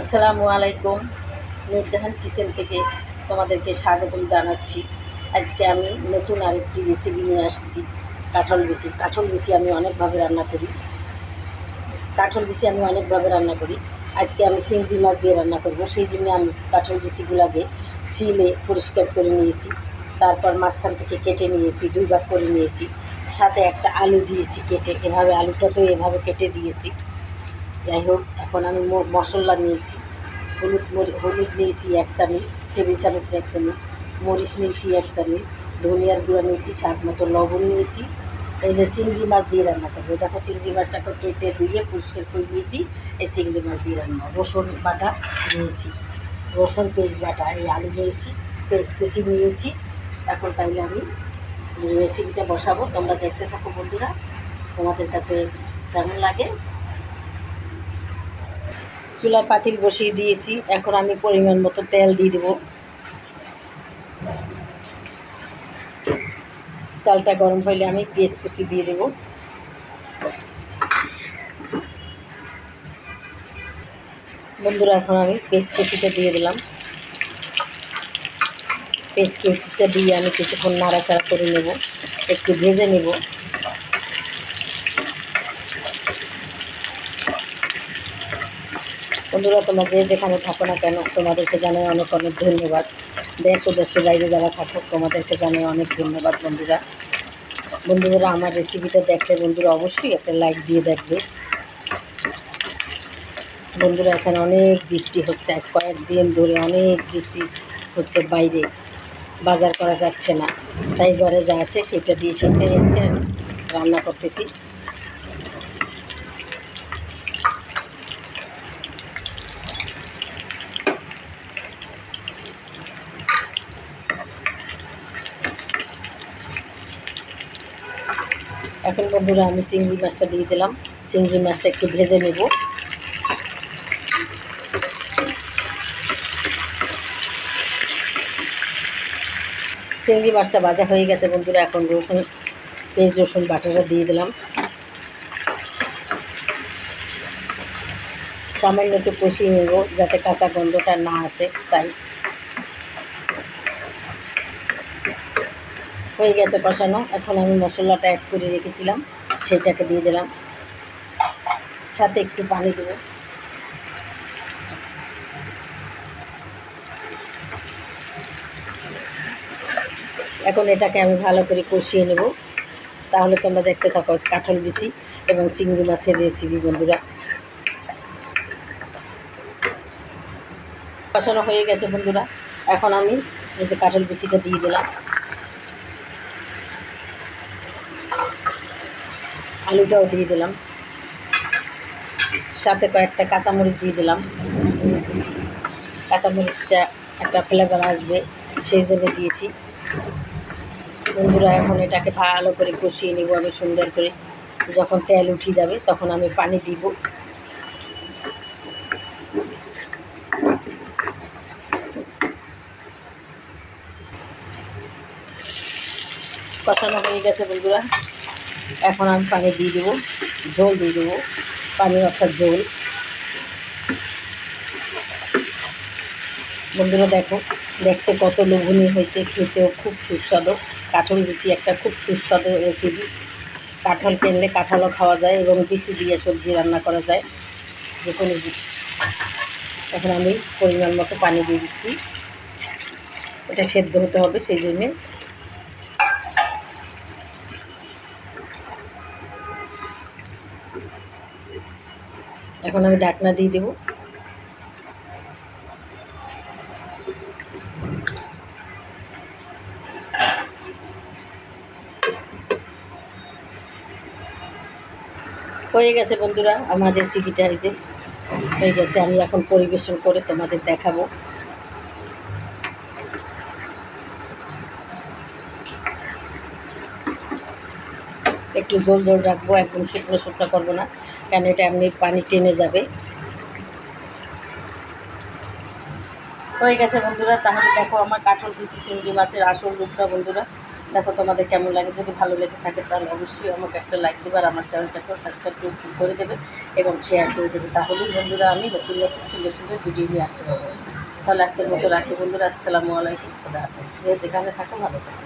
আসসালামু আলাইকুম। নূরজাহান কিচেন থেকে তোমাদেরকে স্বাগতম জানাচ্ছি। আজকে আমি নতুন আরেকটি রেসিপি নিয়ে আসছি। কাঁঠাল বিচি কাঁঠাল বিচি আমি অনেকভাবে রান্না করি। কাঁঠাল বিচি আমি অনেকভাবে রান্না করি। আজকে আমি চিংড়ি মাছ দিয়ে রান্না করব। সেই জন্য আমি কাঁঠাল বিচিগুলোকে ছিলে পরিষ্কার করে নিয়েছি। তারপর মাঝখান থেকে কেটে নিয়েছি, দুই ভাগ করে নিয়েছি। সাথে একটা আলু দিয়েছি কেটে। এভাবে আলুটাকেও এভাবে কেটে দিয়েছি। যাই হোক, এখন আমি মশলা নিয়েছি। হলুদ হলুদ নিয়েছি এক চামচ, টেবিল চামচ এক চামচ, মরিচ নিয়েছি এক চামচ, ধনিয়ার গুঁড়া নিয়েছি, স্বাদ মতো লবণ নিয়েছি। এই যে চিংড়ি মাছ দিয়ে রান্না করব। দেখো চিংড়ি মাছটাকে কেটে ধুয়ে পরিষ্কার করে নিয়েছি। এই চিংড়ি মাছ দিয়ে রান্না রসুন বাটা নিয়েছি। রসুন পেঁয়াজ বাটা, এই আলু নিয়েছি, পেঁয়াজ কুচি নিয়েছি। এখন তাইলে আমি রেসিপিটা বসাবো। তোমরা দেখতে থাকো বন্ধুরা, তোমাদের কাছে কেমন লাগে? চুলা পাতিল বসিয়ে দিয়েছি। এখন আমি পরিমাণ মতো তেল দিয়ে দেবো। তেলটা গরম হইলে আমি পেঁয়াজ কুচি দিয়ে দেবো। বন্ধুরা, এখন আমি পেস্ট কুচিটা দিয়ে দিলাম। পেস্ট কুচিটা দিয়ে আমি কিছুক্ষণ নাড়াচাড়া করে নেব। একটু ভেজে নেব। বন্ধুরা, তোমাদের যেখানে থাকো না কেন, তোমাদেরকে জানাই অনেক অনেক ধন্যবাদ। দেশ ও দেশের বাইরে যারা থাকো, তোমাদেরকে জানাই অনেক ধন্যবাদ, বন্ধুরা। বন্ধুরা, আমার রেসিপিটা দেখলে বন্ধুরা অবশ্যই একটা লাইক দিয়ে দেখবে। বন্ধুরা, এখানে অনেক বৃষ্টি হচ্ছে। আজ কয়েকদিন ধরে অনেক বৃষ্টি হচ্ছে বাইরে। বাজার করা যাচ্ছে না। তাই ঘরে যা আছে সেটা দিয়ে সেটা রান্না করতেছি। এখন বন্ধুরা আমি চিংড়ি মাছটা দিয়ে দিলাম। চিংড়ি মাছটা একটু ভেজে নেব। চিংড়ি মাছটা ভাজা হয়ে গেছে বন্ধুরা, এখন রসুন, পেঁয়াজ, রসুন বাটাটা দিয়ে দিলাম। সামান্য একটু কষিয়ে নেব যাতে কাঁচা গন্ধটা না আসে, তাই। হয়ে গেছে কষানো। এখন আমি মশলাটা অ্যাড করে রেখেছিলাম সেটাকে দিয়ে দিলাম। সাথে একটু পানি দেবো। এখন এটাকে আমি ভালো করে কষিয়ে নেব। তাহলে তোমরা দেখতে থাকো, কাঁঠাল বিচি এবং চিংড়ি মাছের রেসিপি বন্ধুরা। কষানো হয়ে গেছে বন্ধুরা। এখন আমি এই যে কাঁঠাল বিচিটা দিয়ে দিলাম। আলুটাও দিয়ে দিলাম। সাথে কয়েকটা কাঁচামরিচ দিয়ে দিলাম। কাঁচামরিচটা একটা ফ্লেভার আসবে, সেই জন্য দিয়েছি। বন্ধুরা, এখন এটাকে ভালো করে কষিয়ে নিব আমি সুন্দর করে। যখন তেল উঠে যাবে, তখন আমি পানি দিব। কষানো হয়ে গেছে বন্ধুরা। এখন আমি পানি দিয়ে দেবো, ঝোল দিয়ে দেবো, পানির অর্থাৎ ঝোল। বন্ধুরা দেখো, দেখতে কত লোভনীয় হয়েছে, খেতেও খুব সুস্বাদু। কাঁঠাল বিচি একটা খুব সুস্বাদু রেসিপি কাঁঠাল কিনলে কাঁঠালও খাওয়া যায় এবং বিচি দিয়ে সবজি রান্না করা যায়। যে কোনো এখন আমি পরিমাণ মতো পানি দিয়ে দিচ্ছি। এটা সেদ্ধ হতে হবে, সেই জন্যে এখন আমি ডাকনা দিয়ে দেবো। হয়ে গেছে বন্ধুরা, আমাদের রেসিপিটা এই যে হয়ে গেছে, আমি এখন পরিবেশন করে তোমাদের দেখাবো। একটু জল জল রাখব, একদম শুকনো শুকনো করব না। কেন এটা এমনি পানি টেনে যাবে? হয়ে গেছে বন্ধুরা, তাহলে দেখো আমার কাঠল পিসি চিংড়ি মাছের আসল রূপটা বন্ধুরা। দেখো তোমাদের কেমন লাগে? যদি ভালো লেগে থাকে তাহলে অবশ্যই আমাকে একটা লাইক দেবে আর আমার চ্যানেলটাকেও সাবস্ক্রাইব করে দেবে এবং শেয়ার করে দেবে। তাহলেই বন্ধুরা আমি নতুন নতুন সুন্দর সুন্দর ভিডিও নিয়ে আসতে পারব। তাহলে আজকের মতো রাখি বন্ধুরা। আসসালামু আলাইকুম। খুদা হাফেজ। যে যেখানে থাকো ভালো থাকো।